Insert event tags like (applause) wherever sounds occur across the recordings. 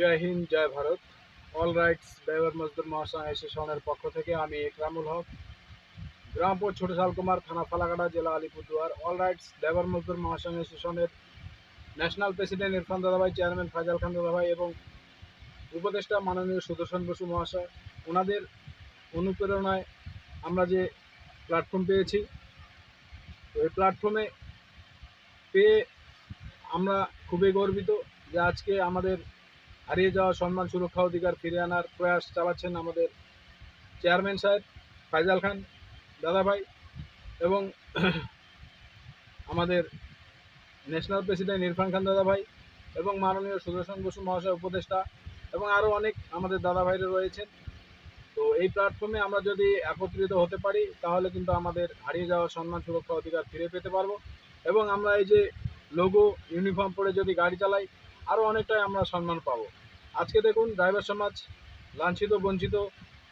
জয় হিন্দ, জয় Bharat. All Rights Driver Mazdoor Mahasangh অ্যাসোসিয়েশনের পক্ষ থেকে আমি একরামুল হক। গ্রামপুর ছোট শালকুমার থানা ফালাকাটা জেলা Alipurduar. All Rights Driver Mazdoor Mahasangh অ্যাসোসিয়েশনের ন্যাশনাল প্রেসিডেন্ট ইরফান দাদাভাই চেয়ারম্যান ফাজাল খান দাদাভাই এবং উপদেষ্টা মাননীয় সুদর্শন বসু মহাশয়। ওনাদের অনুপ্রেরণায় আমরা যে প্ল্যাটফর্ম পেয়েছি এই প্ল্যাটফর্মে পেয়ে আমরা খুবই গর্বিত যে আজকে আমাদের হারিয়ে যাওয়া সম্মান সুরক্ষা অধিকার ফিরে আনার প্রয়াস চালাচ্ছেন আমাদের চেয়ারম্যান সাহেব ফাইজাল খান দাদাভাই এবং (clears throat) আমাদের ন্যাশনাল প্রেসিডেন্ট ইরফান খান দাদাভাই এবং মাননীয় সুদর্শন বসু মহাশয় উপদেষ্টা এবং আরও অনেক আমাদের দাদাভাইরা রয়েছেন। তো এই প্ল্যাটফর্মে আমরা যদি একত্রিত হতে পারি, তাহলে কিন্তু আমাদের হারিয়ে যাওয়া সম্মান সুরক্ষা অধিকার ফিরে পেতে পারব এবং আমরা এই যে লোগো ইউনিফর্ম পরে যদি গাড়ি চালাই, আরও অনেকটাই আমরা সম্মান পাবো। আজকে দেখুন ড্রাইভার সমাজ লাঞ্ছিত, বঞ্চিত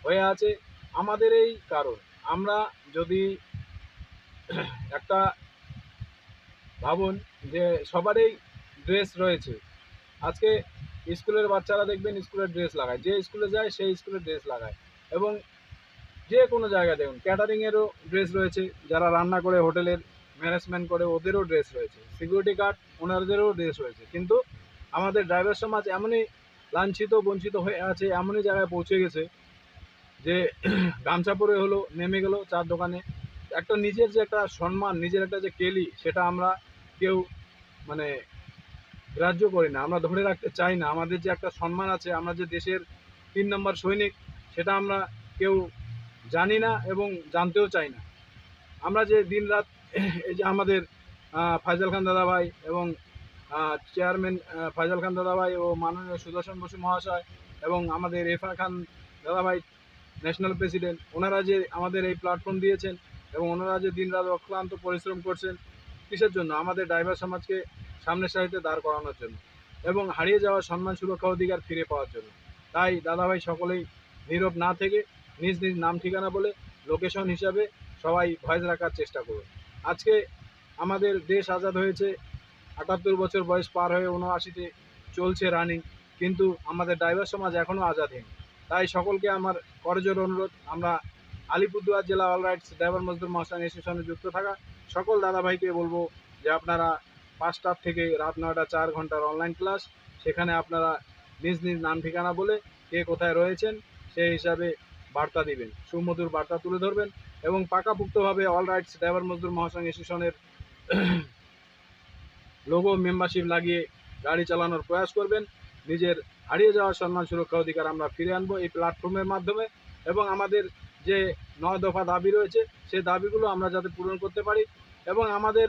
হয়ে আছে। আমাদের এই কারণ। আমরা যদি একটা ভাবুন যে সবারই ড্রেস রয়েছে। আজকে স্কুলের বাচ্চারা দেখবেন স্কুলের ড্রেস লাগায়। যে স্কুলে যায়, সেই স্কুলের ড্রেস লাগায়। এবং যে কোনো জায়গায় দেখুন ক্যাটারিংয়েরও ড্রেস রয়েছে। যারা রান্না করে, হোটেলের ম্যানেজমেন্ট করে, ওদেরও ড্রেস রয়েছে। সিকিউরিটি গার্ড ওনাদেরও ড্রেস রয়েছে। কিন্তু আমাদের ড্রাইভার সমাজ এমনই লাঞ্ছিত, বঞ্চিত হয়ে আছে, এমনই জায়গায় পৌঁছে গেছে যে (clears throat) গামছা পরে হলো, নেমে গেল চার দোকানে। একটা নিজের যে একটা সম্মান, নিজের একটা যে কেলি, সেটা আমরা কেউ মানে গ্রাহ্য করি না, আমরা ধরে রাখতে চাই না। আমাদের যে একটা সম্মান আছে, আমরা যে দেশের তিন নম্বর সৈনিক, সেটা আমরা কেউ জানি না এবং জানতেও চাই না। আমরা যে দিন রাত (clears throat) এই যে আমাদের ফাইজাল খান দাদাভাই এবং চেয়ারম্যান ফাইজাল খান দাদাভাই ও মাননীয় সুদর্শন বসু মহাশয় এবং আমাদের এরফান খান দাদাভাই ন্যাশনাল প্রেসিডেন্ট ওনারা যে আমাদের এই প্ল্যাটফর্ম দিয়েছেন এবং ওনারা যে দিন রাত অক্লান্ত পরিশ্রম করছেন কিসের জন্য? আমাদের ড্রাইভার সমাজকে সামনের সারিতে দাঁড় করানোর জন্য এবং হারিয়ে যাওয়া সম্মান, সুরক্ষা অধিকার ফিরে পাওয়ার জন্য। তাই দাদাভাই সকলেই নীরব না থেকে নিজ নিজ নাম ঠিকানা বলে লোকেশন হিসাবে সবাই ভয়েস রাখার চেষ্টা করুন। আজকে আমাদের দেশ আজাদ হয়েছে আটাত্তর বছর বয়স পার হয়ে উনআশিতে চলছে রানিং কিন্তু আমাদের ড্রাইভার সমাজ এখনও আজাদহীন তাই সকলকে আমার করজোর অনুরোধ, আমরা আলিপুরদুয়ার জেলা All Rights Driver Mazdoor Mahasangh অ্যাসোসিয়েশনে যুক্ত থাকা সকল দাদাভাইকে বলব যে আপনারা পাঁচটার থেকে রাত নয়টা চার ঘণ্টার অনলাইন ক্লাস সেখানে আপনারা নিজ নিজ নাম ঠিকানা বলে কে কোথায় রয়েছেন সেই হিসাবে বার্তা দিবেন, সুমধুর বার্তা তুলে ধরবেন এবং পাকাপুক্তভাবে All Rights Driver Mazdoor Mahasangh অ্যাসোসিয়েশনের লোগো মেম্বারশিপ লাগিয়ে গাড়ি চালানোর প্রয়াস করবেন। নিজের হারিয়ে যাওয়া সম্মান সুরক্ষা অধিকার আমরা ফিরে আনব এই প্ল্যাটফর্মের মাধ্যমে। এবং আমাদের যে নয় দফা দাবি রয়েছে, সেই দাবিগুলো আমরা যাতে পূরণ করতে পারি। এবং আমাদের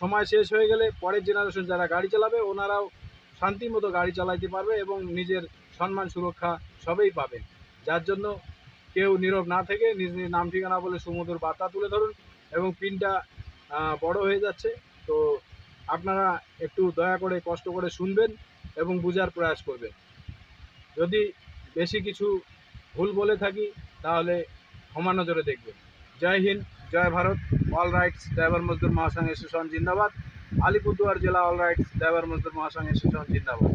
সময় শেষ হয়ে গেলে পরের জেনারেশন যারা গাড়ি চালাবে, ওনারাও শান্তি মতো গাড়ি চালাইতে পারবে এবং নিজের সম্মান সুরক্ষা সবই পাবে যার জন্য কেউ নীরব না থেকে নিজ নিজ নাম ঠিকানা বলে সুমধুর বার্তা তুলে ধরুন। এবং পিনটা বড় হয়ে যাচ্ছে। তো আপনারা একটু দয়া করে কষ্ট করে শুনবেন এবং বোঝার প্রয়াস করবেন। যদি বেশি কিছু ভুল বলে থাকি, তাহলে ক্ষমা নজরে দেখবেন। জয় হিন্দ, জয় Bharat. All Rights Driver Mazdoor Mahasangh Association জিন্দাবাদ আলিপুরদুয়ার জেলা All Rights Driver Mazdoor Mahasangh Association জিন্দাবাদ